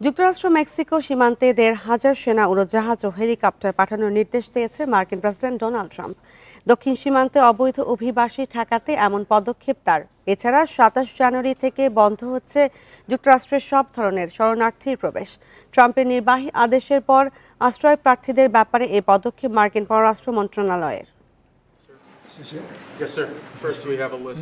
যুক্তরাষ্ট্র, মেক্সিকো সীমান্তে দেড় হাজার সেনা, উড়োজাহাজ ও হেলিকপ্টার পাঠানোর নির্দেশ দিয়েছে মার্কিন প্রেসিডেন্ট ডোনাল্ড ট্রাম্প। দক্ষিণ সীমান্তে অবৈধ অভিবাসী ঠেকাতে এমন পদক্ষেপ তার। এছাড়া সাতাশ জানুয়ারি থেকে বন্ধ হচ্ছে যুক্তরাষ্ট্রের সব ধরনের শরণার্থীর প্রবেশ। ট্রাম্পের নির্বাহী আদেশের পর আশ্রয় প্রার্থীদের ব্যাপারে এই পদক্ষেপ মার্কিন পররাষ্ট্র মন্ত্রণালয়ের।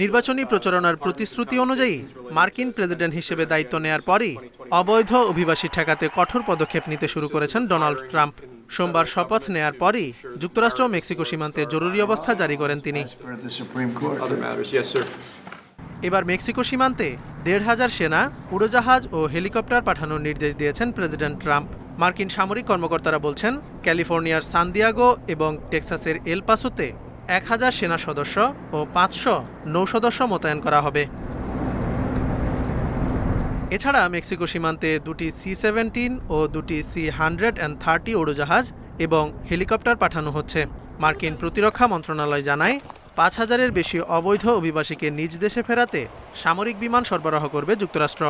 নির্বাচনী প্রচারণার প্রতিশ্রুতি অনুযায়ী মার্কিন প্রেসিডেন্ট হিসেবে দায়িত্ব নেয়ার পরই অবৈধ অভিবাসী ঠেকাতে কঠোর পদক্ষেপ নিতে শুরু করেছেন ডোনাল্ড ট্রাম্প। সোমবার শপথ নেয়ার পরই যুক্তরাষ্ট্র ও মেক্সিকো সীমান্তে জরুরি অবস্থা জারি করেন তিনি. এবার মেক্সিকো সীমান্তে দেড় হাজার সেনা উড়োজাহাজ ও হেলিকপ্টার পাঠানোর নির্দেশ দিয়েছেন প্রেসিডেন্ট ট্রাম্প। মার্কিন সামরিক কর্মকর্তারা বলছেন ক্যালিফোর্নিয়ার সানদিয়াগো এবং টেক্সাসের এল পাসোতে এক হাজার সেনা সদস্য ও পাঁচশো নৌ সদস্য মোতায়েন করা হবে। এছাড়া মেক্সিকো সীমান্তে দুটি সি সেভেন্টিন ও দুটি সি হান্ড্রেড অ্যান্ড থার্টি উড়োজাহাজ এবং হেলিকপ্টার পাঠানো হচ্ছে। মার্কিন প্রতিরক্ষা মন্ত্রণালয় জানায়, পাঁচ হাজারের বেশি অবৈধ অভিবাসীকে নিজ দেশে ফেরাতে সামরিক বিমান সরবরাহ করবে যুক্তরাষ্ট্র।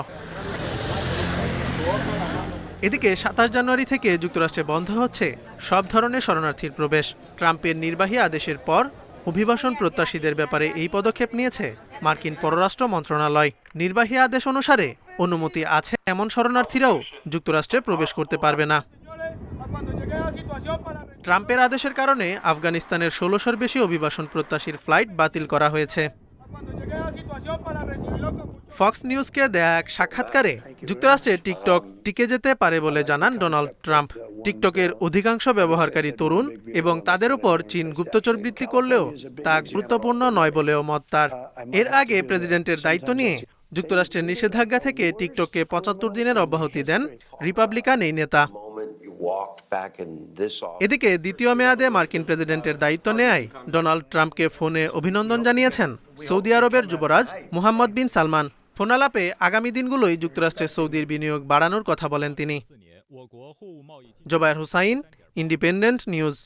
এদিকে সাতাশ জানুয়ারি থেকে যুক্তরাষ্ট্রে বন্ধ হচ্ছে সব ধরনের শরণার্থীর প্রবেশ। ট্রাম্পের নির্বাহী আদেশের পর অভিবাসন প্রত্যাশীদের ব্যাপারে এই পদক্ষেপ নিয়েছে মার্কিন পররাষ্ট্র মন্ত্রণালয়। নির্বাহী আদেশ অনুসারে অনুমতি আছে এমন শরণার্থীরাও যুক্তরাষ্ট্রে প্রবেশ করতে পারবে না। ট্রাম্পের আদেশের কারণে আফগানিস্তানের ষোলোশোর বেশি অভিবাসন প্রত্যাশীর ফ্লাইট বাতিল করা হয়েছে। ফক্স নিউজকে দেয়া এক সাক্ষাৎকারে যুক্তরাষ্ট্রে টিকটক টিকে যেতে পারে বলে জানান ডোনাল্ড ট্রাম্প। টিকটকের অধিকাংশ ব্যবহারকারী তরুণ এবং তাদের উপর চীন গুপ্তচর বৃত্তি করলেও তা গুরুত্বপূর্ণ নয় বলেও মত তার। এর আগে প্রেসিডেন্টের দায়িত্ব নিয়ে যুক্তরাষ্ট্রের নিষেধাজ্ঞা থেকে টিকটককে পঁচাত্তর দিনের অব্যাহতি দেন রিপাবলিকান এই নেতা। এদিকে দ্বিতীয় মেয়াদে মার্কিন প্রেসিডেন্টের দায়িত্ব নেয় ডোনাল্ড ট্রাম্পকে ফোনে অভিনন্দন জানিয়েছেন সৌদি আরবের যুবরাজ মুহাম্মদ বিন সালমান। ফোনালাপে আগামী দিনগুলোই যুক্তরাষ্ট্রে সৌদির বিনিয়োগ বাড়ানোর কথা বলেন তিনি। Jobayer Hussain, Independent News.